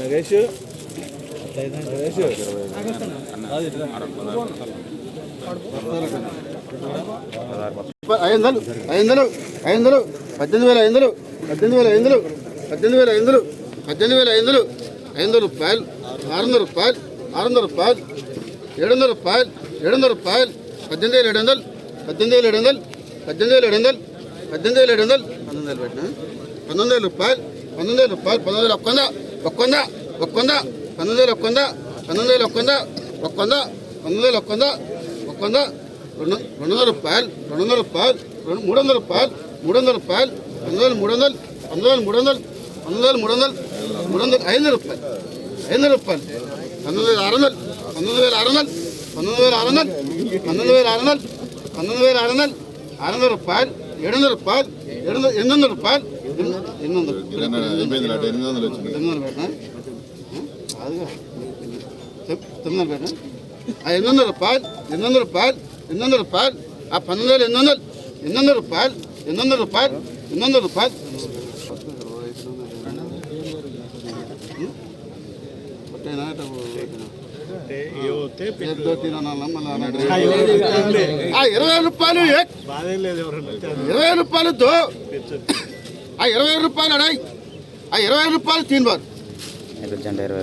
నగేష్ నగేష్? ఐదు వందలు ఐదు వందలు ఐదు వందలు పద్దెనిమిది వేల ఐదు వందలు పద్దెనిమిది వేల ఐదు వందలు పద్దెనిమిది వేల ఐదు వందలు పద్దెనిమిది వేల ఐదు వందలు ఐదు వందల రూపాయలు ఆరు వందల రూపాయలు ఆరు వందల రూపాయలు ఏడు వందల రూపాయలు ఏడు వందల రూపాయలు. పద్దెనిమిది వేలు ఏడు వందలు పద్దెనిమిది వేలు ఏడు వందలు పద్దెనిమిది వేలు ఏడు వందలు పద్దెనిమిది వేలు ఏడు వందలు పంతొమ్మిది వేలు పెట్టిన? పంతొమ్మిది వేలు రూపాయలు. పంతొమ్మిది వేలు రూపాయలు. పంతొమ్మిది వేలు ఒక్కందా ఒక్కందా ఒక్కందా పంతొమ్మిది వేలు ఒక్కందా పంతొమ్మిది వేలు ఒక్కందా ఒక్కందా పంతొమ్మిది వేలు ఒక్కందా ఒక్కందా రెండు రెండు వందల రూపాయలు. రెండు వందల రూపాయలు. రెండు మూడు వందల రూపాయలు. మూడు వందల రూపాయలు. పంతొమ్మిది వేలు మూడు వందలు పంతొమ్మిది వేలు మూడు వందలు పంతొమ్మిది వేలు మూడు వందలు మూడు వందలు ఐదు వందల రూపాయలు. ఐదు వందల రూపాయలు. పంతొమ్మిది వేల ఆరు వందలు పంతొమ్మిది వేల ఆరు వందలు పంతొమ్మిది వేల ఆరు వందలు పంతొమ్మిది వేల ఆరు వందలు పంతొమ్మిది వేల ఆరు వందలు ఆరు వందల రూపాయలు ఏడు వందల రూపాయలు ఏడు వందల ఎనిమిది వందల రూపాయలు ఎనిమిది వందలు ఎనిమిది వందలు తొమ్మిది వందలు పెట్టినా? అదిగా చెప్ తొమ్మిది వందలు పెట్టినా? ఆ ఎనిమిది వందల రూపాయలు ఎనిమిది వందల రూపాయలు ఎనిమిది వందల రూపాయలు ఆ పన్నెండు వేల ఎనిమిది వందలు ఎనిమిది వందల రూపాయలు ఎనిమిది వందల రూపాయలు ఎనిమిది వందల రూపాయలు. ఒకటేనా ఇరవై రూపాయలు. ఇరవై రూపాయలు దో. ఆ ఇరవై రూపాయలు అడాయి. ఆ ఇరవై రూపాయలు తినబారు. తినవారు